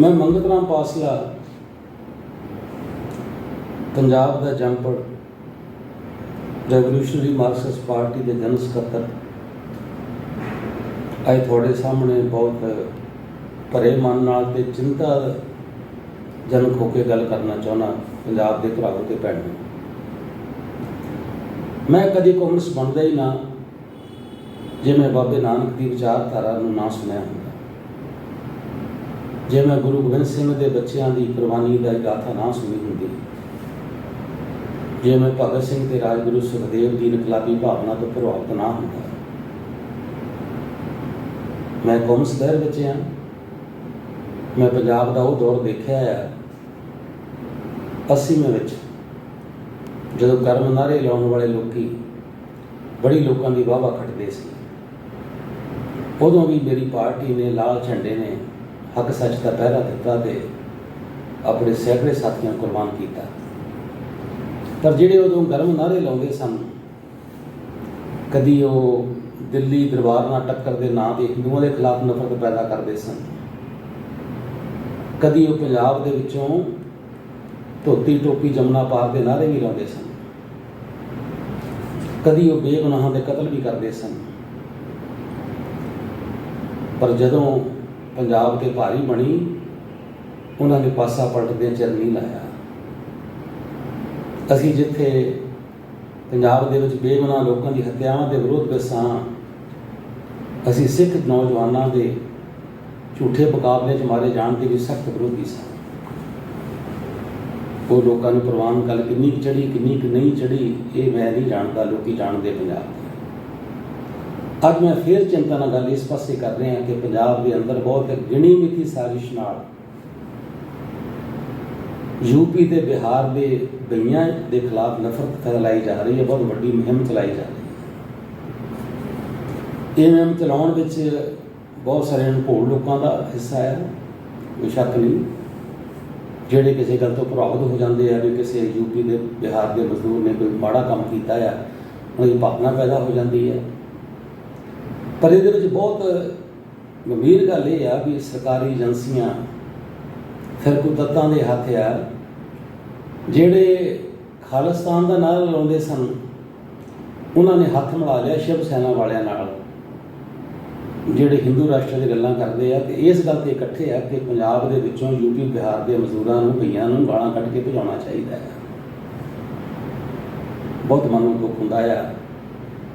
ਮੈਂ ਮੰਗਤ ਰਾਮ ਪਾਸਲਾ, ਪੰਜਾਬ ਦਾ ਜੰਪੜ ਰੈਵੋਲੂਸ਼ਨਰੀ ਮਾਰਕਸਿਸਟ ਪਾਰਟੀ ਦੇ ਜਨਰਲ ਸਕੱਤਰ। ਅੱਜ ਤੁਹਾਡੇ ਸਾਹਮਣੇ ਬਹੁਤ ਭਰੇ ਮਨ ਨਾਲ ਤੇ ਚਿੰਤਾ ਜਨਕ ਹੋ ਕੇ ਗੱਲ ਕਰਨਾ ਚਾਹੁੰਦਾ ਪੰਜਾਬ ਦੇ ਭਰਾਵੋ ਤੇ ਭੈਣੋ। ਮੈਂ ਕਦੀ ਕਾਂਗਰਸ ਬਣਦਾ ਹੀ ਨਾ, ਜੇ ਮੈਂ ਬਾਬੇ ਨਾਨਕ ਦੀ ਵਿਚਾਰਧਾਰਾ ਨੂੰ ਨਾ ਸੁਣਿਆ ਹੁੰਦਾ। ਜੇ ਮੈਂ ਗੁਰੂ ਗੋਬਿੰਦ ਸਿੰਘ ਦੇ ਬੱਚਿਆਂ ਦੀ ਕੁਰਬਾਨੀ ਦਾ ਗਾਥਾ ਨਾ ਸੁਣੀ ਹੁੰਦੀ, ਜੇ ਮੈਂ ਭਗਤ ਸਿੰਘ ਤੇ ਰਾਜਗੁਰੂ ਸੁਖਦੇਵ ਦੀ ਇਨਕਲਾਬੀ ਭਾਵਨਾ ਤੋਂ ਪ੍ਰਭਾਵਿਤ ਨਾ ਹੁੰਦਾ, ਮੈਂ ਕੌਮ ਸਦਰ ਵਿੱਚ ਹਾਂ ਮੈਂ ਪੰਜਾਬ ਦਾ ਉਹ ਦੌਰ ਦੇਖਿਆ ਹੈ 80 ਵਿੱਚ ਜਦੋਂ ਕਰਮ ਨਾਰੇ ਲਾਉਣ ਵਾਲੇ ਲੋਕੀ ਬੜੀ ਲੋਕਾਂ ਦੀ ਵਾਵਾ ਖੱਟਦੇ ਸੀ, ਉਦੋਂ ਵੀ ਮੇਰੀ ਪਾਰਟੀ ਨੇ ਲਾਲ ਝੰਡੇ ਨੇ ਹੱਕ ਸੱਚ ਦਾ ਪਹਿਰਾ ਦਿੱਤਾ ਤੇ ਆਪਣੇ ਸੈਕੜੇ ਸਾਥੀਆਂ ਨੂੰ ਕੁਰਬਾਨ ਕੀਤਾ। ਪਰ ਜਿਹੜੇ ਉਦੋਂ ਗਰਮ ਨਾਰੇ ਲਾਉਂਦੇ ਸਨ, ਕਦੀ ਉਹ ਦਿੱਲੀ ਦਰਬਾਰ ਨਾਲ ਟੱਕਰ ਦੇ ਨਾਂ ਤੇ ਹਿੰਦੂਆਂ ਦੇ ਖਿਲਾਫ ਨਫ਼ਰਤ ਪੈਦਾ ਕਰਦੇ ਸਨ। ਕਦੀ ਉਹ ਪੰਜਾਬ ਦੇ ਵਿੱਚੋਂ ਧੋਤੀ ਟੋਪੀ ਜਮਨਾ ਪਾਰ ਦੇ ਨਾਰੇ ਵੀ ਲਾਉਂਦੇ ਸਨ। ਕਦੀ ਉਹ ਬੇਗੁਨਾਹਾਂ ਦੇ ਕਤਲ ਵੀ ਕਰਦੇ ਸਨ। ਪਰ ਜਦੋਂ ਪੰਜਾਬ ਤੇ ਭਾਰੀ ਬਣੀ, ਉਹਨਾਂ ਨੇ ਪਾਸਾ ਪਲਟਦੇ ਚਿਰ ਨਹੀਂ ਲਾਇਆ। ਅਸੀਂ ਜਿੱਥੇ ਪੰਜਾਬ ਦੇ ਵਿੱਚ ਬੇਗੁਨਾਹ ਲੋਕਾਂ ਦੀ ਹੱਤਿਆਵਾਂ ਦੇ ਵਿਰੋਧ ਵਿੱਚ ਸਾਂ, ਅਸੀਂ ਸਿੱਖ ਨੌਜਵਾਨਾਂ ਦੇ ਝੂਠੇ ਮੁਕਾਬਲੇ 'ਚ ਮਾਰੇ ਜਾਣ ਦੇ ਵੀ ਸਖਤ ਵਿਰੋਧੀ ਸਾਂ। ਉਹ ਲੋਕਾਂ ਨੂੰ ਪ੍ਰਵਾਨ ਗੱਲ ਕਿੰਨੀ ਚੜੀ ਕਿੰਨੀ ਕੁ ਨਹੀਂ ਚੜੀ ਇਹ ਮੈਂ ਨਹੀਂ ਜਾਣਦਾ, ਲੋਕੀ ਜਾਣਦੇ ਪੰਜਾਬ ਅੱਜ ਮੈਂ ਫੇਰ ਚਿੰਤਾ ਨਾਲ ਗੱਲ ਇਸ ਪਾਸੇ ਕਰ ਰਿਹਾ ਕਿ ਪੰਜਾਬ ਦੇ ਅੰਦਰ ਬਹੁਤ ਗਿਣੀ ਮਿੱਥੀ ਸਾਜ਼ਿਸ਼ ਨਾਲ ਯੂਪੀ ਤੇ ਬਿਹਾਰ ਦੇ ਬਈਆਂ ਦੇ ਖਿਲਾਫ ਨਫ਼ਰਤ ਫੈਲਾਈ ਜਾ ਰਹੀ ਹੈ, ਬਹੁਤ ਵੱਡੀ ਮੁਹਿੰਮ ਚਲਾਈ ਜਾ ਰਹੀ ਹੈ। ਇਹ ਮੁਹਿੰਮ ਚਲਾਉਣ ਵਿੱਚ ਬਹੁਤ ਸਾਰੇ ਅਨੁਭਵ ਲੋਕਾਂ ਦਾ ਹਿੱਸਾ ਹੈ, ਕੋਈ ਸ਼ੱਕ ਨਹੀਂ। ਜਿਹੜੇ ਕਿਸੇ ਗੱਲ ਤੋਂ ਪ੍ਰਭਾਵਿਤ ਹੋ ਜਾਂਦੇ ਆ, ਵੀ ਕਿਸੇ ਯੂਪੀ ਦੇ ਬਿਹਾਰ ਦੇ ਮਜ਼ਦੂਰ ਨੇ ਕੋਈ ਮਾੜਾ ਕੰਮ ਕੀਤਾ ਆ, ਉਹਨਾਂ ਦੀ ਭਾਵਨਾ ਪੈਦਾ ਹੋ ਜਾਂਦੀ ਹੈ। ਪਰ ਇਹਦੇ ਵਿੱਚ ਬਹੁਤ ਗੰਭੀਰ ਗੱਲ ਇਹ ਆ ਵੀ ਸਰਕਾਰੀ ਏਜੰਸੀਆਂ ਫਿਰ ਕੁਦਰਤਾਂ ਦੇ ਹੱਥ ਆ, ਜਿਹੜੇ ਖਾਲਿਸਤਾਨ ਦਾ ਨਾਰਾ ਲਾਉਂਦੇ ਸਨ, ਉਹਨਾਂ ਨੇ ਹੱਥ ਮਿਲਾ ਲਿਆ ਸ਼ਿਵ ਸੈਨਾ ਵਾਲਿਆਂ ਨਾਲ, ਜਿਹੜੇ ਹਿੰਦੂ ਰਾਸ਼ਟਰ ਦੀ ਗੱਲਾਂ ਕਰਦੇ ਆ ਤੇ ਇਸ ਗੱਲ ਤੇ ਇਕੱਠੇ ਆ ਕਿ ਪੰਜਾਬ ਦੇ ਵਿੱਚੋਂ ਯੂਪੀ ਬਿਹਾਰ ਦੇ ਮਜ਼ਦੂਰਾਂ ਨੂੰ, ਭਈਆਂ ਨੂੰ ਗਾਲਾਂ ਕੱਢ ਕੇ ਭਜਾਉਣਾ ਚਾਹੀਦਾ ਹੈ ਬਹੁਤ ਮਨ ਨੂੰ ਦੁੱਖ ਹੁੰਦਾ ਆ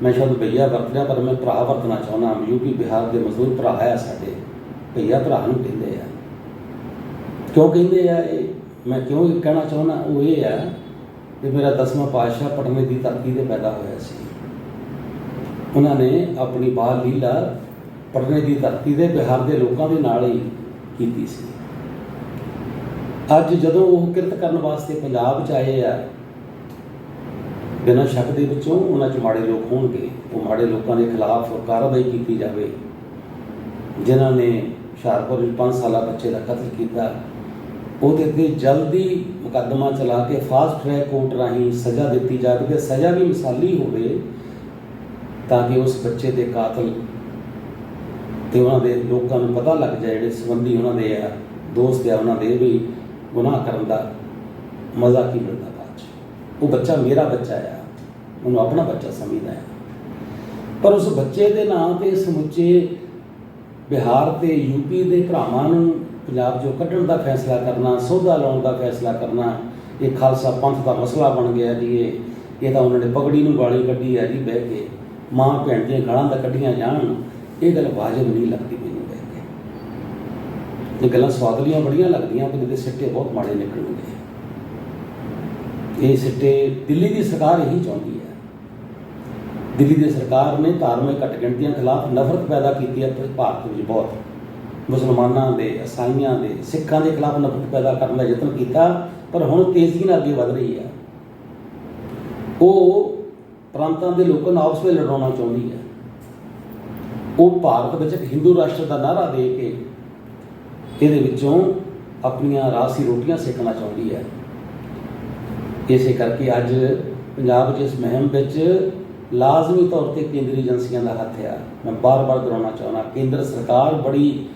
ਮੈਂ ਸ਼ਬਦ ਭਈਆ ਵਰਤਿਆ ਪਰ ਮੈਂ ਭਰਾ ਵਰਤਣਾ ਚਾਹੁੰਦਾ ਯੂਪੀ ਬਿਹਾਰ ਦੇ ਮਜ਼ਦੂਰ ਭਰਾ ਆ ਸਾਡੇ। ਭਈਆ ਭਰਾ ਨੂੰ ਕਹਿੰਦੇ ਆ। ਕਿਉਂ ਕਹਿੰਦੇ ਆ ਇਹ? ਮੈਂ ਕਿਉਂ ਇਹ ਕਹਿਣਾ ਚਾਹੁੰਦਾ? ਉਹ ਇਹ ਆ ਕਿ ਮੇਰਾ ਦਸਵਾਂ ਪਾਤਸ਼ਾਹ ਪਟਨੇ ਦੀ ਧਰਤੀ ਤੇ ਪੈਦਾ ਹੋਇਆ ਸੀ। ਉਹਨਾਂ ਨੇ ਆਪਣੀ ਬਾਲ ਲੀਲਾ ਪਟਨੇ ਦੀ ਧਰਤੀ ਦੇ ਬਿਹਾਰ ਦੇ ਲੋਕਾਂ ਦੇ ਨਾਲ ਹੀ ਕੀਤੀ ਸੀ। ਅੱਜ ਜਦੋਂ ਉਹ ਕਿਰਤ ਕਰਨ ਵਾਸਤੇ ਪੰਜਾਬ 'ਚ ਆਏ ਆ ਬਿਨਾਂ ਸ਼ੱਕ ਦੇ ਵਿੱਚੋਂ ਉਹਨਾਂ 'ਚ ਮਾੜੇ ਲੋਕ ਹੋਣਗੇ। ਉਹ ਮਾੜੇ ਲੋਕਾਂ ਦੇ ਖਿਲਾਫ ਕਾਰਵਾਈ ਕੀਤੀ ਜਾਵੇ। ਜਿਨ੍ਹਾਂ ਨੇ ਹੁਸ਼ਿਆਰਪੁਰ ਵਿੱਚ 5 ਸਾਲਾ ਬੱਚੇ ਦਾ ਕਤਲ ਕੀਤਾ। ਉਹਦੇ ਤੇ ਜਲਦੀ ਮੁਕੱਦਮਾ ਚਲਾ ਕੇ ਫਾਸਟ ਟਰੈਕ ਕੋਰਟ ਰਾਹੀਂ ਸਜ਼ਾ ਦਿੱਤੀ ਜਾਵੇ। ਤੇ ਸਜ਼ਾ ਵੀ ਮਿਸਾਲੀ ਹੋਵੇ ਤਾਂ ਕਿ ਉਸ ਬੱਚੇ ਦੇ ਕਾਤਲ ਤੇ ਉਹਨਾਂ ਦੇ ਲੋਕਾਂ ਨੂੰ ਪਤਾ ਲੱਗ ਜਾਏ ਜਿਹੜੇ ਸੰਬੰਧੀ ਉਹਨਾਂ ਦੇ ਆ, ਦੋਸਤ ਆ, ਉਹਨਾਂ ਦੇ ਵੀ ਗੁਨਾਹ ਕਰਨ ਦਾ ਮਜ਼ਾ ਕੀ ਮਿਲਦਾ ਬਾਅਦ 'ਚ। ਉਹ ਬੱਚਾ ਮੇਰਾ ਬੱਚਾ ਆ। ਉਹਨੂੰ ਆਪਣਾ ਬੱਚਾ ਸਮਝਦਾ ਆ ਪਰ ਉਸ ਬੱਚੇ ਦੇ ਨਾਂ ਤੇ ਸਮੁੱਚੇ ਬਿਹਾਰ ਤੇ ਯੂਪੀ ਦੇ ਭਰਾਵਾਂ ਨੂੰ ਪੰਜਾਬ ਚੋਂ ਕੱਢਣ ਦਾ ਫੈਸਲਾ ਕਰਨਾ, ਸੋਧਾ ਲਾਉਣ ਦਾ ਫੈਸਲਾ ਕਰਨਾ, ਇਹ ਖਾਲਸਾ ਪੰਥ ਦਾ ਮਸਲਾ ਬਣ ਗਿਆ ਜੀ ਇਹ। ਇਹ ਤਾਂ ਉਹਨਾਂ ਨੇ ਪਗੜੀ ਨੂੰ ਗਾਲੀ ਕੱਢੀ ਹੈ ਜੀ ਬਹਿ ਕੇ। ਮਾਂ ਭੈਣ ਦੀਆਂ ਗਾਲਾਂ ਦਾ ਕੱਢੀਆਂ ਜਾਣ, ਇਹ ਗੱਲ ਵਾਜਬ ਨਹੀਂ ਲੱਗਦੀ ਮੈਨੂੰ ਬਹਿ ਕੇ। ਇਹ ਗੱਲਾਂ ਸਵਾਦਲੀਆਂ ਬੜੀਆਂ ਲੱਗਦੀਆਂ, ਪਰ ਇਹਦੇ ਸਿੱਟੇ ਬਹੁਤ ਮਾੜੇ ਨਿਕਲਣਗੇ। ਇਹ ਸਿੱਟੇ ਦਿੱਲੀ ਦੀ ਸਰਕਾਰ ਇਹੀ ਚਾਹੁੰਦੀ ਹੈ। ਦਿੱਲੀ ਦੀ ਸਰਕਾਰ ਨੇ ਧਾਰਮਿਕ ਘਟਗਿਣਤੀਆਂ ਖਿਲਾਫ ਨਫ਼ਰਤ ਪੈਦਾ ਕੀਤੀ ਹੈ ਭਾਰਤ ਵਿੱਚ ਬਹੁਤ। ਮੁਸਲਮਾਨਾਂ ਦੇ, ਈਸਾਈਆਂ ਦੇ, ਸਿੱਖਾਂ ਦੇ ਖਿਲਾਫ ਨਫ਼ਰਤ ਪੈਦਾ ਕਰਨ ਦਾ ਯਤਨ ਕੀਤਾ, ਪਰ ਹੁਣ ਤੇਜ਼ੀ ਨਾਲ ਅੱਗੇ ਵਧ ਰਹੀ ਹੈ। ਉਹ ਪ੍ਰਾਂਤਾਂ ਦੇ ਲੋਕਾਂ ਨੂੰ ਆਪਸ ਵਿੱਚ ਲੜਾਉਣਾ ਚਾਹੁੰਦੀ ਹੈ। ਉਹ ਭਾਰਤ ਵਿੱਚ ਇੱਕ ਹਿੰਦੂ ਰਾਸ਼ਟਰ ਦਾ ਨਾਰਾ ਦੇ ਕੇ ਇਹਦੇ ਵਿੱਚੋਂ ਆਪਣੀਆਂ ਰਾਸੀ ਰੋਟੀਆਂ ਸੇਕਣਾ ਚਾਹੁੰਦੀ ਹੈ। ਇਸੇ ਕਰਕੇ ਅੱਜ ਪੰਜਾਬ 'ਚ ਇਸ ਮਹਿਮ ਵਿੱਚ ਲਾਜ਼ਮੀ ਤੌਰ ਤੇ ਕੇਂਦਰੀ ਏਜੰਸੀਆਂ ਦਾ ਹੱਥ ਆ ਮੈਂ ਬਾਰ-ਬਾਰ ਦੁਹਰਾਉਣਾ ਚਾਹੁੰਦਾ, ਕੇਂਦਰ ਸਰਕਾਰ ਬੜੀ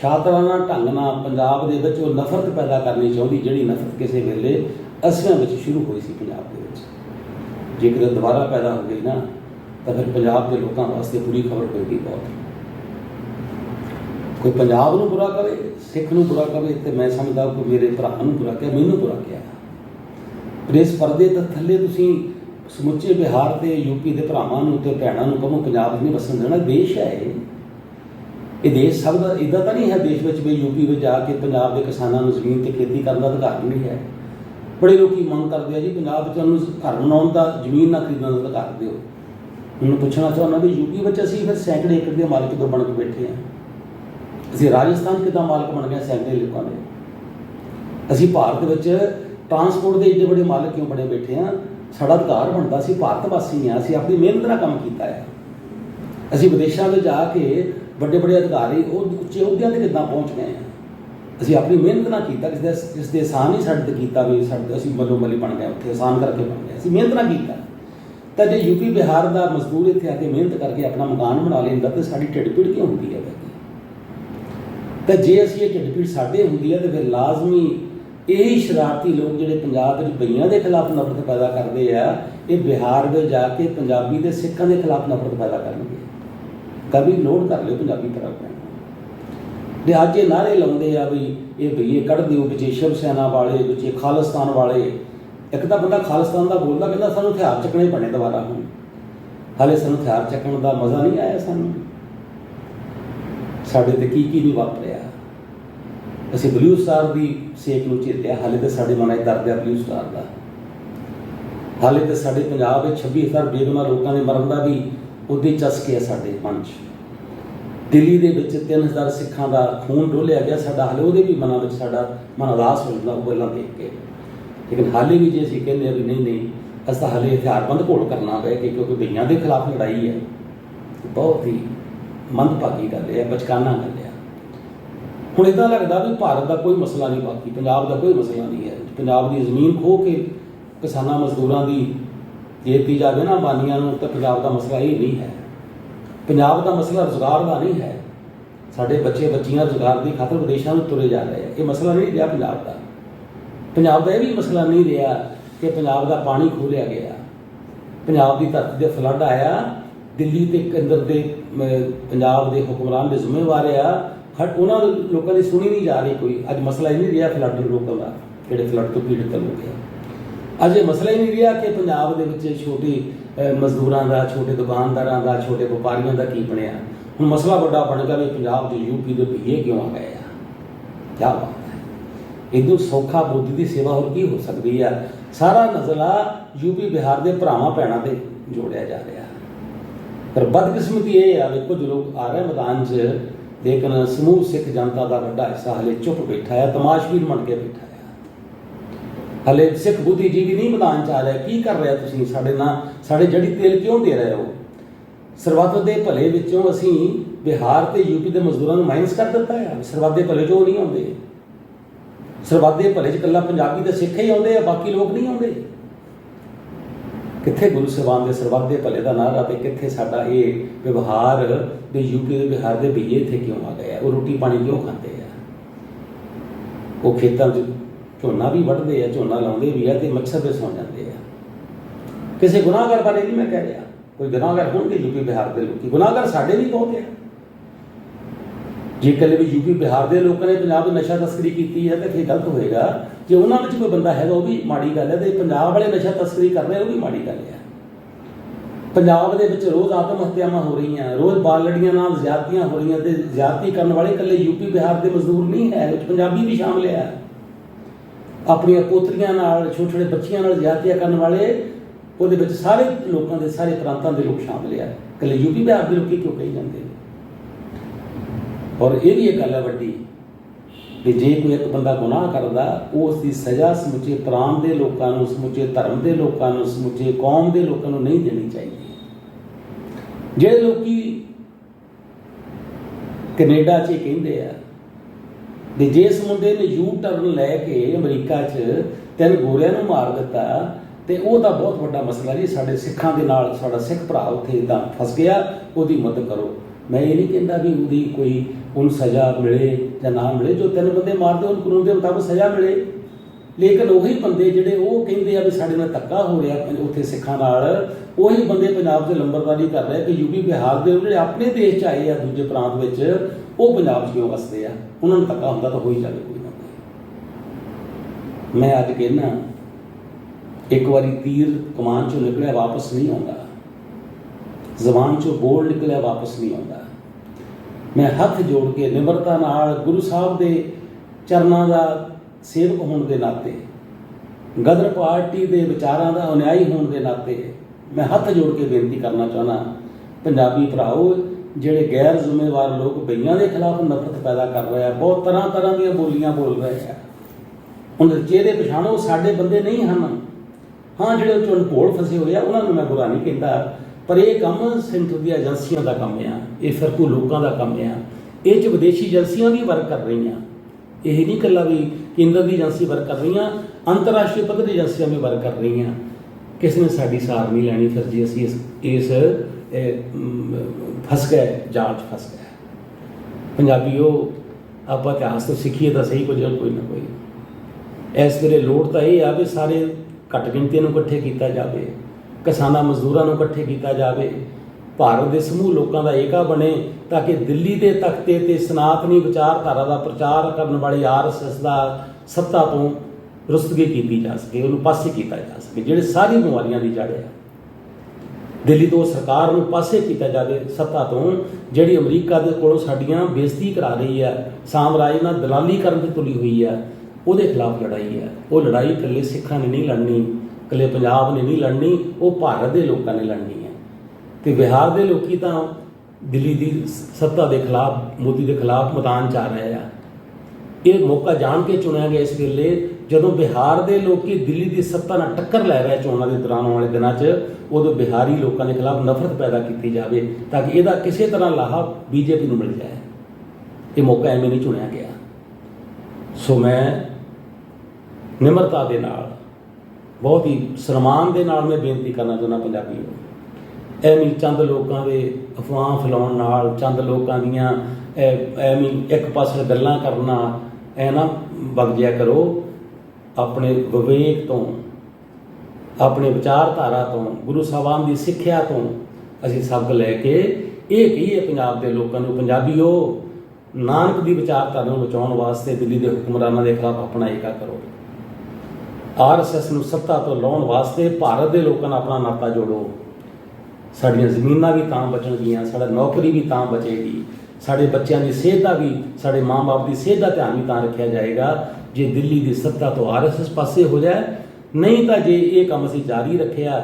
ਸ਼ਾਤਰਾਨਾ ਢੰਗ ਨਾਲ ਪੰਜਾਬ ਦੇ ਵਿੱਚ ਉਹ ਨਫ਼ਰਤ ਪੈਦਾ ਕਰਨੀ ਚਾਹੁੰਦੀ, ਜਿਹੜੀ ਨਫ਼ਰਤ ਕਿਸੇ ਵੇਲੇ ਅਸਲਾਂ ਵਿੱਚ ਸ਼ੁਰੂ ਹੋਈ ਸੀ ਪੰਜਾਬ ਦੇ ਵਿੱਚ। ਜੇਕਰ ਦੁਬਾਰਾ ਪੈਦਾ ਹੋ ਗਈ ਨਾ, ਤਾਂ ਫਿਰ ਪੰਜਾਬ ਦੇ ਲੋਕਾਂ ਵਾਸਤੇ ਪੂਰੀ ਖਬਰ ਹੋਏਗੀ ਬਹੁਤ। ਕੋਈ ਪੰਜਾਬ ਨੂੰ ਬੁਰਾ ਕਰੇ ਸਿੱਖ ਨੂੰ ਬੁਰਾ ਕਰੇ ਤੇ ਮੈਂ ਸਮਝਦਾ ਕੋਈ ਮੇਰੇ ਭਰਾ ਨੂੰ ਬੁਰਾ ਕਿਹਾ, ਮੈਨੂੰ ਬੁਰਾ ਕਿਹਾ। ਪਰ ਇਸ ਪਰਦੇ ਤੋਂ ਥੱਲੇ ਤੁਸੀਂ ਸਮੁੱਚੇ ਬਿਹਾਰ ਤੇ ਯੂਪੀ ਦੇ ਭਰਾਵਾਂ ਨੂੰ ਤੇ ਭੈਣਾਂ ਨੂੰ ਕਹੋ, ਪੰਜਾਬ 'ਚ ਨਹੀਂ ਵਸਣ ਦੇਣਾ, ਦੇਸ਼ ਹੈ ਇਹ। ਦੇਸ਼ ਸਭ ਦਾ, ਇਦਾਂ ਤਾਂ ਨਹੀਂ ਹੈ ਦੇਸ਼ ਵਿੱਚ ਵੀ ਯੂਪੀ ਵਿੱਚ ਜਾ ਕੇ ਪੰਜਾਬ ਦੇ ਕਿਸਾਨਾਂ ਨੂੰ ਜ਼ਮੀਨ ਤੇ ਖੇਤੀ ਕਰਨ ਦਾ ਅਧਿਕਾਰ ਨਹੀਂ ਹੈ। ਬੜੇ ਲੋਕੀ ਮੰਗ ਕਰਦੇ ਆ ਜੀ, ਪੰਜਾਬ ਵਿੱਚ ਉਹਨੂੰ ਘਰ ਬਣਾਉਣ ਦਾ, ਜ਼ਮੀਨ ਨਾ ਖਰੀਦਣ ਦਾ ਅਧਿਕਾਰ ਦਿਓ। ਮੈਨੂੰ ਪੁੱਛਣਾ ਚਾਹੁੰਦਾ ਵੀ ਯੂਪੀ ਵਿੱਚ ਅਸੀਂ ਫਿਰ ਸੈਂਕੜੇ ਏਕੜ ਦੇ ਮਾਲਕ ਤੋਂ ਬਣ ਕੇ ਬੈਠੇ ਆ ਅਸੀਂ ਰਾਜਸਥਾਨ ਕਿੱਦਾਂ ਮਾਲਕ ਬਣ ਗਏ ਸੈਂਕੜੇ ਲੋਕਾਂ ਦੇ? ਅਸੀਂ ਭਾਰਤ ਵਿੱਚ ਟਰਾਂਸਪੋਰਟ ਦੇ ਇੱਡੇ ਵੱਡੇ ਮਾਲਕ ਕਿਉਂ ਬਣੇ ਬੈਠੇ ਆ? ਸਾਡਾ ਅਧਿਕਾਰ ਬਣਦਾ ਸੀ, ਭਾਰਤ ਵਾਸੀ ਆ, ਅਸੀਂ ਆਪਣੀ ਮਿਹਨਤ ਨਾਲ ਕੰਮ ਕੀਤਾ ਹੈ। ਅਸੀਂ ਵਿਦੇਸ਼ਾਂ ਵਿੱਚ ਜਾ ਕੇ ਵੱਡੇ ਵੱਡੇ ਅਧਿਕਾਰੀ, ਉਹ ਉੱਚੇ ਅਹੁਦਿਆਂ ਤੇ ਕਿੱਦਾਂ ਪਹੁੰਚ ਗਏ ਆ? ਅਸੀਂ ਆਪਣੀ ਮਿਹਨਤ ਨਾਲ ਕੀਤਾ, ਕਿਸੇ ਦੇ ਕਿਸੇ ਦੇ ਆਸਾਨ ਹੀ ਸਾਡੇ ਤੇ ਕੀਤਾ ਵੀ ਸਾਡੇ ਅਸੀਂ ਮੱਲੋ ਮੱਲੀ ਬਣ ਗਏ, ਉੱਥੇ ਆਸਾਨ ਕਰਕੇ ਬਣ ਗਏ। ਅਸੀਂ ਮਿਹਨਤ ਨਾਲ ਕੀਤਾ। ਤਾਂ ਜੇ ਯੂਪੀ ਬਿਹਾਰ ਦਾ ਮਜ਼ਦੂਰ ਇੱਥੇ ਆ ਕੇ ਮਿਹਨਤ ਕਰਕੇ ਆਪਣਾ ਮਕਾਨ ਬਣਾ ਲੈਂਦਾ, ਤੇ ਸਾਡੀ ਢਿੱਡ ਪੀੜ ਕਿਉਂ ਹੁੰਦੀ ਹੈ ਤਾਂ ਜੇ ਅਸੀਂ ਇਹ ਢਿੱਡ ਪੀੜ ਸਾਡੇ ਹੁੰਦੀ ਹੈ, ਤੇ ਫਿਰ ਲਾਜ਼ਮੀ ਇਹੀ ਸ਼ਰਾਰਤੀ ਲੋਕ ਜਿਹੜੇ ਪੰਜਾਬ ਵਿੱਚ ਬਈਆਂ ਦੇ ਖਿਲਾਫ ਨਫ਼ਰਤ ਪੈਦਾ ਕਰਦੇ ਆ, ਇਹ ਬਿਹਾਰ ਵਿੱਚ ਜਾ ਕੇ ਪੰਜਾਬੀ ਤੇ ਸਿੱਖਾਂ ਦੇ ਖਿਲਾਫ ਨਫ਼ਰਤ ਪੈਦਾ ਕਰਨਗੇ। ਕभी ਨੋਟ ਕਰ ਲਿਓ ਪੰਜਾਬੀ ਤਰ੍ਹਾਂ ਦੇ। ਅੱਜ ਇਹ ਨਾਰੇ ਲਾਉਂਦੇ ਆ ਵੀ ਇਹ ਬਈਏ ਕੱਢ ਦਿਓ ਵਿੱਚ ਸ਼ਿਵ ਸੈਨਾ ਵਾਲੇ ਵਿੱਚ ਖਾਲਿਸਤਾਨ ਵਾਲੇ। ਇੱਕ ਤਾਂ ਬੰਦਾ ਖਾਲਿਸਤਾਨ ਦਾ ਬੋਲਦਾ ਕਹਿੰਦਾ, ਸਾਨੂੰ ਹਥਿਆਰ ਚੱਕਣੇ ਪੈਣੇ ਦੁਬਾਰਾ ਹੁਣ। ਹਾਲੇ ਸਾਨੂੰ ਹਥਿਆਰ ਚੱਕਣ ਦਾ ਮਜ਼ਾ ਨਹੀਂ ਆਇਆ ਸਾਨੂੰ। ਸਾਡੇ ਤੇ ਕੀ ਕੀ ਨਹੀਂ ਵਾਪਰਿਆ? ਅਸੀਂ ਬਲੂ ਸਟਾਰ ਦੀ ਸੇਕ ਨੂੰ ਝੇਲਿਆ, ਹਾਲੇ ਤੇ ਸਾਡੇ ਮਨਾਂ 'ਚ ਦਰਦ ਹੈ ਬਲੂ ਸਟਾਰ ਦਾ। ਹਾਲੇ ਤੇ ਸਾਡੇ ਪੰਜਾਬ ਵਿੱਚ 26000 ਬੇਗੁਨਾਹ ਲੋਕਾਂ ਦੇ ਮਰਨ ਦਾ ਵੀ ਉਹਦੇ ਚਸਕੇ ਆ ਸਾਡੇ ਮਨ 'ਚ। ਦਿੱਲੀ ਦੇ ਵਿੱਚ 3000 ਸਿੱਖਾਂ ਦਾ ਖੂਨ ਡੋਲਿਆ ਗਿਆ ਸਾਡਾ, ਹਾਲੇ ਉਹਦੇ ਵੀ ਮਨਾਂ ਵਿੱਚ ਸਾਡਾ ਮਨ ਉਦਾਸ ਹੋ ਜਾਂਦਾ ਉਹ ਗੱਲਾਂ ਦੇਖ ਕੇ। ਲੇਕਿਨ ਹਾਲੇ ਵੀ ਜੇ ਅਸੀਂ ਕਹਿੰਦੇ ਆ ਵੀ ਨਹੀਂ ਨਹੀਂ, ਅਸਾਂ ਹਾਲੇ ਹਥਿਆਰਬੰਦ ਘੋਲ ਕਰਨਾ ਪਏ ਕਿ ਕਿਉਂਕਿ ਬਈਆਂ ਦੇ ਖਿਲਾਫ ਲੜਾਈ ਹੈ। ਬਹੁਤ ਹੀ ਮੰਦਭਾਗੀ ਗੱਲ ਹੈ, ਬਚਕਾਨਾ ਗੱਲ ਹੈ। ਹੁਣ ਇਦਾਂ ਲੱਗਦਾ ਵੀ ਭਾਰਤ ਦਾ ਕੋਈ ਮਸਲਾ ਨਹੀਂ ਬਾਕੀ, ਪੰਜਾਬ ਦਾ ਕੋਈ ਮਸਲਾ ਨਹੀਂ ਹੈ। ਪੰਜਾਬ ਦੀ ਜ਼ਮੀਨ ਖੋ ਕੇ ਕਿਸਾਨਾਂ, ਮਜ਼ਦੂਰਾਂ ਦੀ ਜੇ ਦਿੱਤੀ ਜਾਵੇ ਨਾ ਬਾਨੀਆਂ ਨੂੰ ਤਾਂ ਪੰਜਾਬ ਦਾ ਮਸਲਾ ਇਹ ਨਹੀਂ ਹੈ। ਪੰਜਾਬ ਦਾ ਮਸਲਾ ਰੁਜ਼ਗਾਰ ਦਾ ਨਹੀਂ ਹੈ। ਸਾਡੇ ਬੱਚੇ, ਬੱਚੀਆਂ ਰੁਜ਼ਗਾਰ ਦੀ ਖਾਤਰ ਵਿਦੇਸ਼ਾਂ ਨੂੰ ਤੁਰੇ ਜਾ ਰਹੇ ਆ। ਇਹ ਮਸਲਾ ਨਹੀਂ ਰਿਹਾ ਪੰਜਾਬ ਦਾ। ਪੰਜਾਬ ਦਾ ਇਹ ਵੀ ਮਸਲਾ ਨਹੀਂ ਰਿਹਾ ਕਿ ਪੰਜਾਬ ਦਾ ਪਾਣੀ ਖੋਲਿਆ ਗਿਆ। ਪੰਜਾਬ ਦੀ ਧਰਤੀ 'ਤੇ ਫਲੱਡ ਆਇਆ, ਦਿੱਲੀ ਤੇ ਕੇਂਦਰ ਦੇ ਪੰਜਾਬ ਦੇ ਹੁਕਮਰਾਨ ਦੇ ਜ਼ਿੰਮੇਵਾਰ ਆ। ਹਟ, ਉਹਨਾਂ ਲੋਕਾਂ ਦੀ ਸੁਣੀ ਨਹੀਂ ਜਾ ਰਹੀ ਕੋਈ। ਅੱਜ ਮਸਲਾ ਇਹ ਨਹੀਂ ਰਿਹਾ ਫਲੱਡ ਲੋਕਾਂ ਦਾ, ਜਿਹੜੇ ਫਲੱਡ ਤੋਂ ਪੀੜਤ ਲੋਕ ਆ। ਅੱਜ ਇਹ ਮਸਲਾ ਹੀ ਨਹੀਂ ਰਿਹਾ ਕਿ ਪੰਜਾਬ ਦੇ ਵਿੱਚ ਛੋਟੇ ਮਜ਼ਦੂਰਾਂ ਦਾ, ਛੋਟੇ ਦੁਕਾਨਦਾਰਾਂ ਦਾ, ਛੋਟੇ ਵਪਾਰੀਆਂ ਦਾ ਕੀ ਬਣਿਆ। ਹੁਣ ਮਸਲਾ ਵੱਡਾ ਬਣ ਗਿਆ ਵੀ ਪੰਜਾਬ ਦੇ ਯੂਪੀ ਦੇ ਭਈਏ ਕਿਉਂ ਆ ਗਏ ਆ? ਕੀ ਬਾਤ ਇਦੋਂ ਸੌਖਾ ਬੁੱਧ ਦੀ ਸੇਵਾ ਹੋਰ ਕੀ ਹੋ ਸਕਦੀ ਆ? ਸਾਰਾ ਨਜ਼ਲਾ ਯੂਪੀ ਬਿਹਾਰ ਦੇ ਭਰਾਵਾਂ ਭੈਣਾਂ ਤੇ ਜੋੜਿਆ ਜਾ ਰਿਹਾ। ਪਰ ਬਦਕਿਸਮਤੀ ਇਹ ਆ ਵੀ ਕੁਝ ਲੋਕ ਆ ਰਹੇ ਮੈਦਾਨ 'ਚ ਲੇਕਿਨ ਸਮੂਹ ਸਿੱਖ ਜਨਤਾ ਦਾ ਵੱਡਾ ਹਿੱਸਾ ਹਲੇ ਚੁੱਪ ਬੈਠਾ ਹੈ ਤਮਾਸ਼ਬੀਨ ਬਣ ਕੇ ਬੈਠਾ ਹੈ। ਹਲੇ ਸਿੱਖ ਬੁੱਧੀਜੀਵੀ ਨਹੀਂ ਮੈਦਾਨ 'ਚ ਆ ਰਿਹਾ। ਕੀ ਕਰ ਰਿਹਾ ਤੁਸੀਂ? ਸਾਡੇ ਨਾਲ ਸਾਡੇ ਜੜੀ ਤੇਲ ਕਿਉਂ ਦੇ ਰਹੇ ਹੋ? ਸਰਬੱਤ ਦੇ ਭਲੇ ਵਿੱਚੋਂ ਅਸੀਂ ਬਿਹਾਰ ਤੇ ਯੂਪੀ ਦੇ ਮਜ਼ਦੂਰਾਂ ਨੂੰ ਮਾਈਨਸ ਕਰ ਦਿੱਤਾ ਹੈ। ਸਰਬੱਤ ਦੇ ਭਲੇ 'ਚੋਂ ਉਹ ਨਹੀਂ ਆਉਂਦੇ। ਸਰਬੱਤ ਦੇ ਭਲੇ 'ਚ ਇਕੱਲਾ ਪੰਜਾਬੀ ਤੇ ਸਿੱਖ ਹੀ ਆਉਂਦੇ ਆ, ਬਾਕੀ ਲੋਕ ਨਹੀਂ ਆਉਂਦੇ। ਕਿੱਥੇ ਗੁਰੂ ਸਾਹਿਬਾਨ ਦੇ ਸਰਬੱਤ ਦੇ ਭਲੇ ਦਾ ਨਾਰਾ ਤੇ ਕਿੱਥੇ ਸਾਡਾ ਇਹ ਵਿਵਹਾਰ ਦੇ ਯੂਪੀ ਦੇ ਬਿਹਾਰ ਦੇ ਬਈਏ ਇੱਥੇ ਕਿਉਂ ਆ ਗਏ ਉਹ ਰੋਟੀ ਪਾਣੀ ਕਿਉਂ ਖਾਂਦੇ ਆ? ਉਹ ਖੇਤਾਂ 'ਚ ਝੋਨਾ ਵੀ ਵੱਢਦੇ ਆ, ਝੋਨਾ ਲਾਉਂਦੇ ਵੀ ਆ ਤੇ ਮੱਛਰ ਦੇ ਸੌ ਜਾਂਦੇ ਆ। ਕਿਸੇ ਗੁਨਾਹਗਰ ਬਾਰੇ ਨਹੀਂ ਮੈਂ ਕਹਿ ਰਿਹਾ। ਕੋਈ ਗੁਨਾਹਗਰ ਹੋਣਗੇ ਯੂਪੀ ਬਿਹਾਰ ਦੇ ਲੋਕੀ? ਗੁਨਾਹਗਰ ਸਾਡੇ ਵੀ ਬਹੁਤ ਆ। ਜੇ ਕੱਲੇ ਵੀ ਯੂਪੀ ਬਿਹਾਰ ਦੇ ਲੋਕਾਂ ਨੇ ਪੰਜਾਬ ਵਿੱਚ ਨਸ਼ਾ ਤਸਕਰੀ ਕੀਤੀ ਹੈ, ਤਾਂ ਫਿਰ ਗਲਤ ਹੋਏਗਾ। ਜੇ ਉਹਨਾਂ ਵਿੱਚ ਕੋਈ ਬੰਦਾ ਹੈਗਾ, ਉਹ ਵੀ ਮਾੜੀ ਗੱਲ ਹੈ ਤੇ ਪੰਜਾਬ ਵਾਲੇ ਨਸ਼ਾ ਤਸਕਰੀ ਕਰ ਰਹੇ, ਉਹ ਵੀ ਮਾੜੀ ਗੱਲ ਹੈ। ਪੰਜਾਬ ਦੇ ਵਿੱਚ ਰੋਜ਼ ਆਤਮ ਹੱਤਿਆਵਾਂ ਹੋ ਰਹੀਆਂ, ਰੋਜ਼ ਬਾਲ ਲੜੀਆਂ ਨਾਲ ਜ਼ਿਆਦਤੀਆਂ ਹੋ ਰਹੀਆਂ ਤੇ ਜ਼ਿਆਦਤੀ ਕਰਨ ਵਾਲੇ ਇਕੱਲੇ ਯੂਪੀ ਬਿਹਾਰ ਦੇ ਮਜ਼ਦੂਰ ਨਹੀਂ ਹੈ, ਵਿੱਚ ਪੰਜਾਬੀ ਵੀ ਸ਼ਾਮਲ ਹੈ। ਆਪਣੀਆਂ ਪੋਤਰੀਆਂ ਨਾਲ ਛੋਟੇ ਛੋਟੇ ਬੱਚਿਆਂ ਨਾਲ ਜ਼ਿਆਦਤੀਆਂ ਕਰਨ ਵਾਲੇ, ਉਹਦੇ ਵਿੱਚ ਸਾਰੇ ਲੋਕਾਂ ਦੇ, ਸਾਰੇ ਪ੍ਰਾਂਤਾਂ ਦੇ ਲੋਕ ਸ਼ਾਮਲ ਆ ਇਕੱਲੇ ਯੂਪੀ ਬਿਹਾਰ ਦੇ ਲੋਕੀ ਕਿਉਂ ਕਹੀ ਜਾਂਦੇ ਔਰ ਇਹ ਵੀ ਇੱਕ ਗੱਲ ਹੈ ਵੱਡੀ ਕਿ ਜੇ ਕੋਈ ਇੱਕ ਬੰਦਾ ਗੁਨਾਹ ਕਰਦਾ ਉਸ ਦੀ ਸਜ਼ਾ ਸਮੁੱਚੇ ਪ੍ਰਾਂਤ ਦੇ ਲੋਕਾਂ ਨੂੰ, ਸਮੁੱਚੇ ਧਰਮ ਦੇ ਲੋਕਾਂ ਨੂੰ, ਸਮੁੱਚੇ ਕੌਮ ਦੇ ਲੋਕਾਂ ਨੂੰ ਨਹੀਂ ਦੇਣੀ ਚਾਹੀਦੀ। ਜਿਹੜੇ ਲੋਕੀ ਕੈਨੇਡਾ 'ਚ ਕਹਿੰਦੇ ਆ ਵੀ ਜੇ ਇਸ ਮੁੰਡੇ ਨੇ ਯੂ ਟਰਨ ਲੈ ਕੇ ਅਮਰੀਕਾ 'ਚ ਤਿੰਨ ਗੋਰਿਆਂ ਨੂੰ ਮਾਰ ਦਿੱਤਾ, ਤੇ ਉਹ ਤਾਂ ਬਹੁਤ ਵੱਡਾ ਮਸਲਾ ਜੀ, ਸਾਡੇ ਸਿੱਖਾਂ ਦੇ ਨਾਲ ਸਾਡਾ ਸਿੱਖ ਭਰਾ ਉੱਥੇ ਇਦਾਂ ਫਸ ਗਿਆ, ਉਹਦੀ ਮਦਦ ਕਰੋ। ਮੈਂ ਇਹ ਨਹੀਂ ਕਹਿੰਦਾ ਵੀ ਉਹਦੀ ਕੋਈ ਉਹਨੂੰ ਸਜ਼ਾ ਮਿਲੇ ਜਾਂ ਨਾ ਮਿਲੇ, ਜੋ ਤਿੰਨ ਬੰਦੇ ਮਾਰਦੇ, ਉਹਨੂੰ ਕਾਨੂੰਨ ਦੇ ਮੁਤਾਬਕ ਸਜ਼ਾ ਮਿਲੇ। ਲੇਕਿਨ ਉਹੀ ਬੰਦੇ ਜਿਹੜੇ ਉਹ ਕਹਿੰਦੇ ਆ ਵੀ ਸਾਡੇ ਨਾਲ ਧੱਕਾ ਹੋ ਰਿਹਾ ਉੱਥੇ ਸਿੱਖਾਂ ਨਾਲ, ਉਹੀ ਬੰਦੇ ਪੰਜਾਬ 'ਚ ਲੰਬਰਦਾਰੀ ਕਰ ਰਹੇ ਕਿ ਯੂਪੀ ਬਿਹਾਰ ਦੇ ਜਿਹੜੇ ਆਪਣੇ ਦੇਸ਼ 'ਚ ਆਏ ਆ, ਦੂਜੇ ਪ੍ਰਾਂਤ ਵਿੱਚ, ਉਹ ਪੰਜਾਬ 'ਚ ਕਿਉਂ ਵਸਦੇ ਆ? ਉਹਨਾਂ ਨੂੰ ਧੱਕਾ ਹੁੰਦਾ ਤਾਂ ਹੋ ਹੀ ਜਾਵੇ ਕੋਈ ਨਾ ਮੈਂ ਅੱਜ ਕਹਿੰਦਾ, ਇੱਕ ਵਾਰੀ ਤੀਰ ਕਮਾਨ 'ਚੋਂ ਨਿਕਲਿਆ ਵਾਪਸ ਨਹੀਂ ਆਉਂਦਾ। ਜ਼ਬਾਨ 'ਚੋਂ ਬੋਲ ਨਿਕਲਿਆ ਵਾਪਸ ਨਹੀਂ ਆਉਂਦਾ। ਮੈਂ ਹੱਥ ਜੋੜ ਕੇ ਨਿਮਰਤਾ ਨਾਲ ਗੁਰੂ ਸਾਹਿਬ ਦੇ ਚਰਨਾਂ ਦਾ ਸੇਵਕ ਹੋਣ ਦੇ ਨਾਤੇ, ਗਦਰ ਪਾਰਟੀ ਦੇ ਵਿਚਾਰਾਂ ਦਾ ਅਨੁਯਾਈ ਹੋਣ ਦੇ ਨਾਤੇ, ਮੈਂ ਹੱਥ ਜੋੜ ਕੇ ਬੇਨਤੀ ਕਰਨਾ ਚਾਹਨਾ ਪੰਜਾਬੀ ਭਰਾਓ, ਜਿਹੜੇ ਗੈਰ ਜ਼ਿੰਮੇਵਾਰ ਲੋਕ ਬਈਆਂ ਦੇ ਖਿਲਾਫ ਨਫ਼ਰਤ ਪੈਦਾ ਕਰ ਰਹੇ ਆ, ਬਹੁਤ ਤਰ੍ਹਾਂ ਤਰ੍ਹਾਂ ਦੀਆਂ ਬੋਲੀਆਂ ਬੋਲ ਰਹੇ ਆ। ਹੁਣ ਦੇ ਚਿਹਰੇ ਪਛਾਣੋ ਸਾਡੇ ਬੰਦੇ ਨਹੀਂ ਹਨ। ਹਾਂ, ਜਿਹੜੇ ਉਹ ਚੋਂ ਫਸੇ ਹੋਏ ਆ, ਉਹਨਾਂ ਨੂੰ ਮੈਂ ਬੁਰਾ ਨਹੀਂ ਕਹਿੰਦਾ। ਪਰ ਇਹ ਕੰਮ ਸੈਂਟਰ ਦੀਆਂ ਏਜੰਸੀਆਂ ਦਾ ਕੰਮ ਆ, ਇਹ ਫਿਰਕੂ ਲੋਕਾਂ ਦਾ ਕੰਮ ਆ। ਇਹ ਚ ਵਿਦੇਸ਼ੀ ਏਜੰਸੀਆਂ ਵੀ ਵਰਕ ਕਰ ਰਹੀਆਂ। ਇਹ ਨਹੀਂ ਇਕੱਲਾ ਵੀ ਕੇਂਦਰ ਦੀ ਏਜੰਸੀ ਵਰਕ ਕਰ ਰਹੀਆਂ, ਅੰਤਰਰਾਸ਼ਟਰੀ ਪੱਧਰ ਦੀ ਏਜੰਸੀਆਂ ਵੀ ਵਰਕ ਕਰ ਰਹੀਆਂ। ਕਿਸ ਨੇ ਸਾਡੀ ਸਾਰ ਨਹੀਂ ਲੈਣੀ ਫਿਰ ਜੀ ਅਸੀਂ ਇਸ ਇਸ ਫਸ ਗਏ, ਜਾਲ 'ਚ ਫਸ ਗਏ। ਪੰਜਾਬੀਓ, ਆਪਾਂ ਇਤਿਹਾਸ ਤੋਂ ਸਿੱਖੀਏ ਤਾਂ ਸਹੀ ਕੁਝ ਕੋਈ ਨਾ ਕੋਈ। ਇਸ ਵੇਲੇ ਲੋੜ ਤਾਂ ਇਹ ਆ ਵੀ ਸਾਰੇ ਘੱਟ ਗਿਣਤੀ ਨੂੰ ਇਕੱਠੇ ਕੀਤਾ ਜਾਵੇ। ਕਿਸਾਨਾਂ ਮਜ਼ਦੂਰਾਂ ਨੂੰ ਇਕੱਠੇ ਕੀਤਾ ਜਾਵੇ, ਭਾਰਤ ਦੇ ਸਮੂਹ ਲੋਕਾਂ ਦਾ ਏਕਾ ਬਣੇ ਤਾਂ ਕਿ ਦਿੱਲੀ ਦੇ ਤਖਤੇ ਤੇ ਸਨਾਤਨੀ ਵਿਚਾਰਧਾਰਾ ਦਾ ਪ੍ਰਚਾਰ ਕਰਨ ਵਾਲੇ ਆਰਐਸਐਸ ਦਾ ਸੱਤਾ ਤੋਂ ਰੁਸਤਗੀ ਕੀਤੀ ਜਾ ਸਕੇ, ਉਹਨੂੰ ਪਾਸੇ ਕੀਤਾ ਜਾ ਸਕੇ, ਜਿਹੜੇ ਸਾਰੀ ਬਿਮਾਰੀਆਂ ਦੀ ਜੜ ਹੈ। ਦਿੱਲੀ ਤੋਂ ਸਰਕਾਰ ਨੂੰ ਪਾਸੇ ਕੀਤਾ ਜਾਵੇ, ਸੱਤਾ ਤੋਂ, ਜਿਹੜੀ ਅਮਰੀਕਾ ਦੇ ਕੋਲੋਂ ਸਾਡੀਆਂ ਬੇਇੱਜ਼ਤੀ ਕਰਾ ਰਹੀ ਹੈ, ਸਾਮਰਾਜ ਨਾਲ ਦਲਾਲੀ ਕਰਨ ਤੇ ਤੁਲੀ ਹੋਈ ਹੈ, ਉਹਦੇ ਖਿਲਾਫ ਲੜਾਈ ਹੈ। ਉਹ ਲੜਾਈ ਇਕੱਲੇ ਸਿੱਖਾਂ ਨੇ ਨਹੀਂ ਲੜਨੀ ਇਕੱਲੇ ਪੰਜਾਬ ਨੇ ਨਹੀਂ ਲੜਨੀ, ਉਹ ਭਾਰਤ ਦੇ ਲੋਕਾਂ ਨੇ ਲੜਨੀ ਹੈ। ਤੇ ਬਿਹਾਰ ਦੇ ਲੋਕੀ ਤਾਂ ਦਿੱਲੀ ਦੀ ਸੱਤਾ ਦੇ ਖਿਲਾਫ, ਮੋਦੀ ਦੇ ਖਿਲਾਫ ਮੈਦਾਨ ਚ ਰਹੇ ਆ। ਇਹ ਮੌਕਾ ਜਾਣ ਕੇ ਚੁਣਿਆ ਗਿਆ ਇਸ ਵੇਲੇ, ਜਦੋਂ ਬਿਹਾਰ ਦੇ ਲੋਕੀ ਦਿੱਲੀ ਦੀ ਸੱਤਾ ਨਾਲ ਟੱਕਰ ਲੈ ਰਹੇ ਚੋਣਾਂ ਦੇ ਦੌਰਾਨ ਆਉਣ ਵਾਲੇ ਦਿਨਾਂ 'ਚ, ਉਦੋਂ ਬਿਹਾਰੀ ਲੋਕਾਂ ਦੇ ਖਿਲਾਫ ਨਫ਼ਰਤ ਪੈਦਾ ਕੀਤੀ ਜਾਵੇ ਤਾਂ ਕਿ ਇਹਦਾ ਕਿਸੇ ਤਰ੍ਹਾਂ ਲਾਹਾ ਬੀਜੇਪੀ ਨੂੰ ਮਿਲ ਜਾਏ। ਇਹ ਮੌਕਾ ਐਵੇਂ ਨਹੀਂ ਚੁਣਿਆ ਗਿਆ। ਸੋ ਮੈਂ ਨਿਮਰਤਾ ਦੇ ਨਾਲ ਬਹੁਤ ਹੀ ਸਨਮਾਨ ਦੇ ਨਾਲ ਮੈਂ ਬੇਨਤੀ ਕਰਨਾ ਚਾਹੁੰਦਾ ਪੰਜਾਬੀ ਨੂੰ। ਐਵੇਂ ਚੰਦ ਲੋਕਾਂ ਦੇ ਅਫਵਾਹ ਫੈਲਾਉਣ ਨਾਲ, ਚੰਦ ਲੋਕਾਂ ਦੀਆਂ ਐਵੇਂ ਇੱਕ ਪਾਸੇ ਗੱਲਾਂ ਕਰਨਾ, ਐ ਨਾ ਬਗਜਿਆ ਕਰੋ। ਆਪਣੇ ਵਿਵੇਕ ਤੋਂ, ਆਪਣੇ ਵਿਚਾਰਧਾਰਾ ਤੋਂ, ਗੁਰੂ ਸਾਹਿਬਾਨ ਦੀ ਸਿੱਖਿਆ ਤੋਂ ਅਸੀਂ ਸਬਕ ਲੈ ਕੇ ਇਹ ਕਹੀਏ ਪੰਜਾਬ ਦੇ ਲੋਕਾਂ ਨੂੰ, ਪੰਜਾਬੀਓ, ਨਾਨਕ ਦੀ ਵਿਚਾਰਧਾਰਾ ਨੂੰ ਬਚਾਉਣ ਵਾਸਤੇ ਦਿੱਲੀ ਦੇ ਹੁਕਮਰਾਨਾਂ ਦੇ ਖਿਲਾਫ ਆਪਣਾ ਏਕਾ ਕਰੋ। ਆਰਐਸਐਸ ਨੂੰ ਸੱਤਾ ਤੋਂ ਲਾਉਣ ਵਾਸਤੇ ਭਾਰਤ ਦੇ ਲੋਕਾਂ ਨਾਲ ਆਪਣਾ ਨਾਤਾ ਜੋੜੋ। ਸਾਡੀਆਂ ਜ਼ਮੀਨਾਂ ਵੀ ਤਾਂ ਬਚਣਗੀਆਂ, ਸਾਡਾ ਨੌਕਰੀ ਵੀ ਤਾਂ ਬਚੇਗੀ, ਸਾਡੇ ਬੱਚਿਆਂ ਦੀ ਸਿਹਤ ਦਾ ਵੀ, ਸਾਡੇ ਮਾਂ-ਬਾਪ ਦੀ ਸਿਹਤ ਦਾ ਧਿਆਨ ਵੀ ਤਾਂ ਰੱਖਿਆ ਜਾਏਗਾ। ਜੇ ਦਿੱਲੀ ਦੀ ਸੱਤਾ ਤੋਂ ਆਰਐਸਐਸ ਪਾਸੇ ਹੋ ਜਾਏ, ਨਹੀਂ ਤਾਂ ਜੇ ਇਹ ਕੰਮ ਅਸੀਂ ਜਾਰੀ ਰੱਖਿਆ,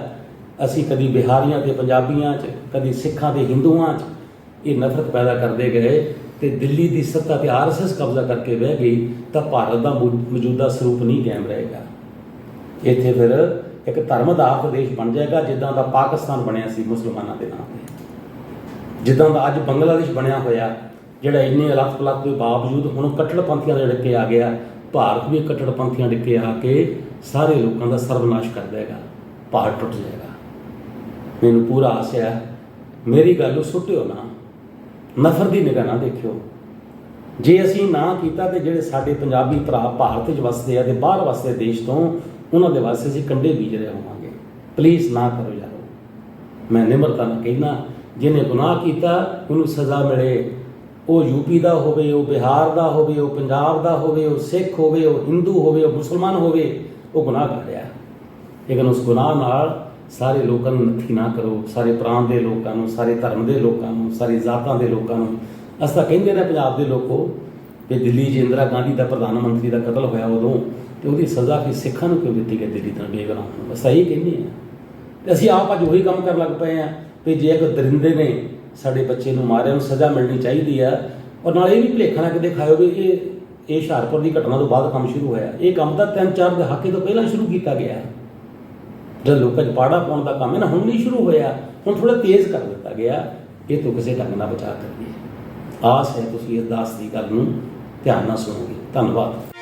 ਅਸੀਂ ਕਦੀ ਬਿਹਾਰੀਆਂ ਤੇ ਪੰਜਾਬੀਆਂ 'ਚ, ਕਦੀ ਸਿੱਖਾਂ ਤੇ ਹਿੰਦੂਆਂ 'ਚ ਇਹ ਨਫ਼ਰਤ ਪੈਦਾ ਕਰਦੇ ਗਏ ਤੇ ਦਿੱਲੀ ਦੀ ਸੱਤਾ ਤੇ ਆਰਐਸਐਸ ਕਬਜ਼ਾ ਕਰਕੇ ਬਹਿ ਗਈ, ਤਾਂ ਭਾਰਤ ਦਾ ਮੌਜੂਦਾ ਸਰੂਪ ਨਹੀਂ ਕਾਇਮ ਰਹੇਗਾ। ਇੱਥੇ ਫਿਰ ਇੱਕ ਧਰਮ ਦਾ ਦੇਸ਼ ਬਣ ਜਾਏਗਾ, ਜਿੱਦਾਂ ਦਾ ਪਾਕਿਸਤਾਨ ਬਣਿਆ ਸੀ ਮੁਸਲਮਾਨਾਂ ਦੇ ਨਾਂ ਤੇ ਜਿੱਦਾਂ ਦਾ ਅੱਜ ਬੰਗਲਾਦੇਸ਼ ਬਣਿਆ ਹੋਇਆ, ਜਿਹੜਾ ਇੰਨੇ ਅਲੱਗ ਅਲੱਗ ਦੇ ਬਾਵਜੂਦ ਹੁਣ ਕੱਟੜਪੰਥੀਆਂ ਦੇ ਡਿੱਕੇ ਆ ਗਿਆ, ਭਾਰਤ ਵੀ ਕੱਟੜਪੰਥੀਆਂ ਡਿੱਕੇ ਆ ਕੇ ਸਾਰੇ ਲੋਕਾਂ ਦਾ ਸਰਵਨਾਸ਼ ਕਰ ਦੇਗਾ, ਪਹਾੜ ਟੁੱਟ ਜਾਏਗਾ। ਮੈਨੂੰ ਪੂਰਾ ਆਸ ਹੈ, ਮੇਰੀ ਗੱਲ ਨੂੰ ਸੁੱਟਿਓ ਨਾ, ਨਫ਼ਰ ਦੀ ਨਿਗਾਹ ਨਾ ਦੇਖਿਓ। ਜੇ ਅਸੀਂ ਨਾ ਕੀਤਾ ਤੇ ਜਿਹੜੇ ਸਾਡੇ ਪੰਜਾਬੀ ਭਰਾ ਭਾਰਤ ਵਿੱਚ ਵਸਦੇ ਆ ਤੇ ਬਾਹਰ ਵਸਦੇ ਦੇਸ਼ ਤੋਂ ਉਹਨਾਂ ਦੇ ਵਾਸਤੇ ਅਸੀਂ ਕੰਡੇ ਬੀਜ ਰਹੇ ਹੋਵਾਂਗੇ। ਪਲੀਜ਼ ਨਾ ਕਰੋ ਯਾਰੋ। ਮੈਂ ਨਿਮਰਤਾ ਨਾਲ ਕਹਿੰਦਾ ਜਿਹਨੇ ਗੁਨਾਹ ਕੀਤਾ, ਉਹਨੂੰ ਸਜ਼ਾ ਮਿਲੇ। ਉਹ ਯੂਪੀ ਦਾ ਹੋਵੇ, ਉਹ ਬਿਹਾਰ ਦਾ ਹੋਵੇ, ਉਹ ਪੰਜਾਬ ਦਾ ਹੋਵੇ, ਉਹ ਸਿੱਖ ਹੋਵੇ, ਉਹ ਹਿੰਦੂ ਹੋਵੇ, ਉਹ ਮੁਸਲਮਾਨ ਹੋਵੇ, ਉਹ ਗੁਨਾਹ ਕਰ ਰਿਹਾ। ਲੇਕਿਨ ਉਸ ਗੁਨਾਹ ਨਾਲ ਸਾਰੇ ਲੋਕਾਂ ਨੂੰ ਨੱਥੀ ਨਾ ਕਰੋ, ਸਾਰੇ ਪ੍ਰਾਂਤ ਦੇ ਲੋਕਾਂ ਨੂੰ, ਸਾਰੇ ਧਰਮ ਦੇ ਲੋਕਾਂ ਨੂੰ, ਸਾਰੇ ਜ਼ਾਤਾਂ ਦੇ ਲੋਕਾਂ ਨੂੰ। ਅਸੀਂ ਤਾਂ ਕਹਿੰਦੇ ਨੇ ਪੰਜਾਬ ਦੇ ਲੋਕੋ ਕਿ ਦਿੱਲੀ 'ਚ ਇੰਦਰਾ ਗਾਂਧੀ ਦਾ ਪ੍ਰਧਾਨ ਮੰਤਰੀ ਦਾ ਕਤਲ ਹੋਇਆ ਉਦੋਂ ਤੇ ਉਹਦੀ ਸਜ਼ਾ ਫਿਰ ਸਿੱਖਾਂ ਨੂੰ ਕਿਉਂ ਦਿੱਤੀ ਗਈ ਦਿੱਲੀ ਤਰ੍ਹਾਂ ਬੇਗੁਨਾਹ ਨੂੰ ਬਸ ਇਹੀ ਕਹਿੰਦੇ ਆ। ਤੇ ਅਸੀਂ ਆਪ ਅੱਜ ਉਹੀ ਕੰਮ ਕਰਨ ਲੱਗ ਪਏ ਆ ਵੀ ਜੇ ਇੱਕ ਦਰਿੰਦੇ ਨੇ ਸਾਡੇ ਬੱਚੇ ਨੂੰ ਮਾਰਿਆ ਨੂੰ ਸਜ਼ਾ ਮਿਲਣੀ ਚਾਹੀਦੀ ਆ। ਔਰ ਨਾਲ ਇਹ ਵੀ ਭੁਲੇਖਾ ਨਾ ਕਿਤੇ ਖਾਇਓ ਵੀ ਇਹ ਇਹ ਹੁਸ਼ਿਆਰਪੁਰ ਦੀ ਘਟਨਾ ਤੋਂ ਬਾਅਦ ਕੰਮ ਸ਼ੁਰੂ ਹੋਇਆ। ਇਹ ਕੰਮ ਤਾਂ ਤਿੰਨ ਚਾਰ ਦਹਾਕੇ ਤੋਂ ਪਹਿਲਾਂ ਸ਼ੁਰੂ ਕੀਤਾ ਗਿਆ। ਜਦ ਲੋਕਾਂ 'ਚ ਪਾੜਾ ਪਾਉਣ ਦਾ ਕੰਮ ਹੈ ਨਾ, ਹੁਣ ਨਹੀਂ ਸ਼ੁਰੂ ਹੋਇਆ। ਹੁਣ ਥੋੜਾ ਤੇਜ਼ ਕਰ ਦਿੱਤਾ ਗਿਆ। ਇਹ ਤੋਂ ਕਿਸੇ ਢੰਗ ਨਾਲ ਬਚਾ ਕਰੀਏ ਆਸ ਹੈ ਤੁਸੀਂ ਇਸ ਦਾਸ ਦੀ ਗੱਲ ਨੂੰ ਧਿਆਨ ਨਾਲ ਸੁਣੋਗੇ। ਧੰਨਵਾਦ।